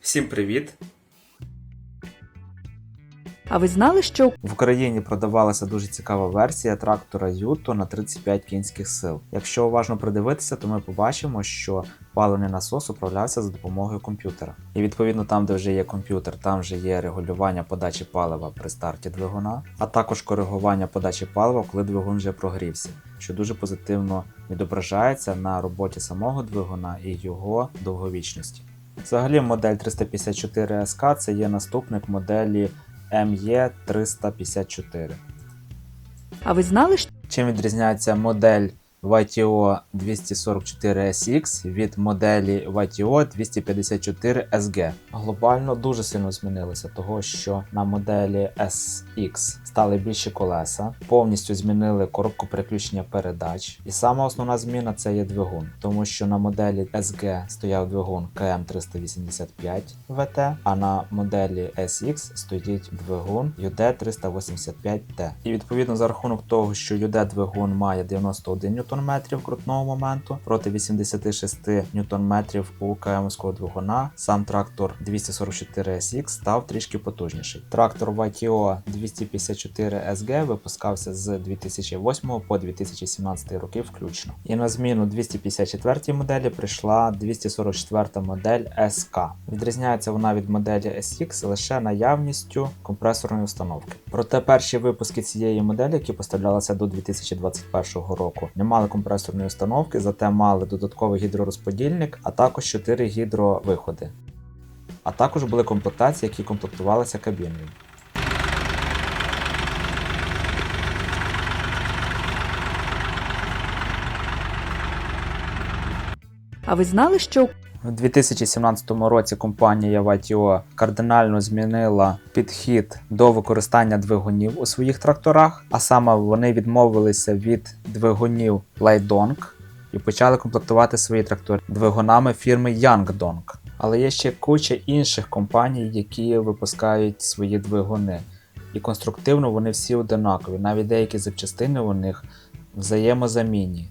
Всім привіт! А ви знали, що В Україні продавалася дуже цікава версія трактора Юто на 35 кінських сил. Якщо уважно придивитися, то ми побачимо, що паливний насос управлявся за допомогою комп'ютера. І відповідно там, де вже є комп'ютер, там вже є регулювання подачі палива при старті двигуна, а також коригування подачі палива, коли двигун вже прогрівся, що дуже позитивно відображається на роботі самого двигуна і його довговічності. Взагалі, модель 354 СК це є наступник моделі ME 354. а ви знали, що Чим відрізняється модель YTO 244SX від моделі YTO 254 SG? Глобально дуже сильно змінилося, того що на моделі SX стали більші колеса, повністю змінили коробку переключення передач. І сама основна зміна це є двигун, тому що на моделі SG стояв двигун KM385 VT, а на моделі SX стоїть двигун UD385T. І відповідно за рахунок того, що UD двигун має 91 Нм крутного моменту проти 86 Нм у КМського двигуна, сам трактор 244 SX став трішки потужніший. Трактор YTO 254 SG випускався з 2008 по 2017 роки включно. І на зміну 254 моделі прийшла 244 модель SK. Відрізняється вона від моделі SX лише наявністю компресорної установки. Проте перші випуски цієї моделі, які поставлялися до 2021 року, не мали компресорної установки, зате мали додатковий гідророзподільник, а також 4 гідровиходи. А також були комплектації, які комплектувалися кабіною. А ви знали, що У 2017 році компанія YTO кардинально змінила підхід до використання двигунів у своїх тракторах, а саме вони відмовилися від двигунів Lydong і почали комплектувати свої трактори двигунами фірми Yangdong. Але є ще куча інших компаній, які випускають свої двигуни. І конструктивно вони всі одинакові. Навіть деякі запчастини у них взаємозамінні.